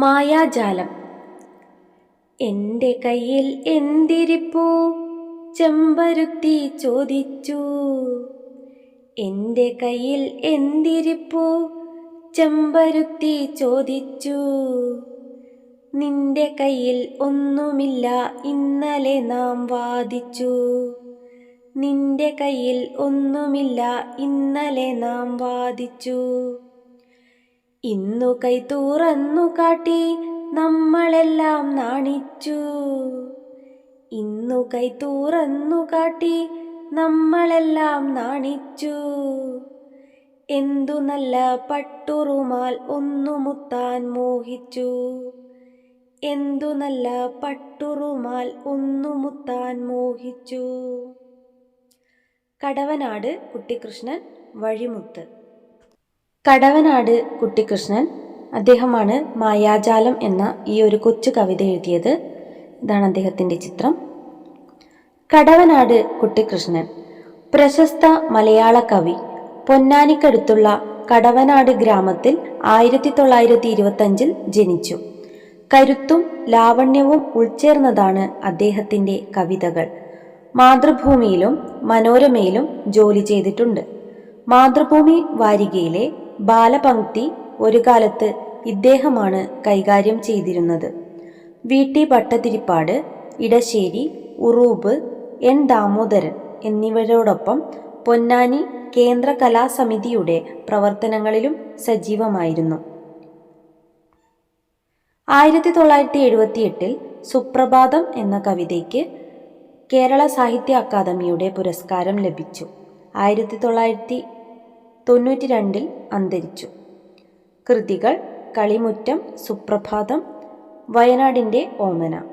മായാജാലം. എന്റെ കയ്യിൽ എന്തിരിപ്പൂ? ചെമ്പരുത്തി ചോദിച്ചു. എന്റെ കയ്യിൽ എന്തിരിപ്പൂ? ചെമ്പരുത്തി ചോദിച്ചു. നിന്റെ കയ്യിൽ ഒന്നുമില്ല ഇന്നലെ നാം വാദിച്ചു. നിന്റെ കയ്യിൽ ഒന്നുമില്ല ഇന്നലെ നാം വാദിച്ചു. ഇന്നു കൈ തുറന്നു കാട്ടി നമ്മളെല്ലാം നാണിച്ചു. ഇന്നു കൈ തുറന്നു കാട്ടി നമ്മളെല്ലാം നാണിച്ചു. എന്തു നല്ല പട്ടുറുമാൽ ഒന്നു മുത്താൻ മോഹിച്ചു. എന്തു നല്ല പട്ടുറുമാൽ ഒന്നു മുത്താൻ മോഹിച്ചു. കടവനാട് കുട്ടിക്കൃഷ്ണൻ വഴിമുത്ത്. കടവനാട് കുട്ടിക്കൃഷ്ണൻ അദ്ദേഹമാണ് മായാജാലം എന്ന ഈ ഒരു കൊച്ചു കവിത എഴുതിയത്. ഇതാണ് അദ്ദേഹത്തിന്റെ ചിത്രം. കടവനാട് കുട്ടിക്കൃഷ്ണൻ പ്രശസ്ത മലയാള കവി പൊന്നാനിക്കടുത്തുള്ള കടവനാട് ഗ്രാമത്തിൽ ആയിരത്തി തൊള്ളായിരത്തി ഇരുപത്തഞ്ചിൽ ജനിച്ചു. കരുത്തും ലാവണ്യവും ഉൾച്ചേർന്നതാണ് അദ്ദേഹത്തിന്റെ കവിതകൾ. മാതൃഭൂമിയിലും മനോരമയിലും ജോലി ചെയ്തിട്ടുണ്ട്. മാതൃഭൂമി വാരികയിലെ ബാലപംക്തി ഒരു കാലത്ത് ഇദ്ദേഹമാണ് കൈകാര്യം ചെയ്തിരുന്നത്. V. T. Bhattathiripad Edasseri Uroob N. Damodaran എന്നിവരോടൊപ്പം പൊന്നാനി കേന്ദ്ര കലാസമിതിയുടെ പ്രവർത്തനങ്ങളിലും സജീവമായിരുന്നു. ആയിരത്തി തൊള്ളായിരത്തി എഴുപത്തി എട്ടിൽ സുപ്രഭാതം എന്ന കവിതയ്ക്ക് കേരള സാഹിത്യ അക്കാദമിയുടെ പുരസ്കാരം ലഭിച്ചു. ആയിരത്തി തൊള്ളായിരത്തി തൊണ്ണൂറ്റി രണ്ടിൽ അന്തരിച്ചു. കൃതികൾ കളിമുറ്റം സുപ്രഭാതം വയനാടിന്റെ ഓമന.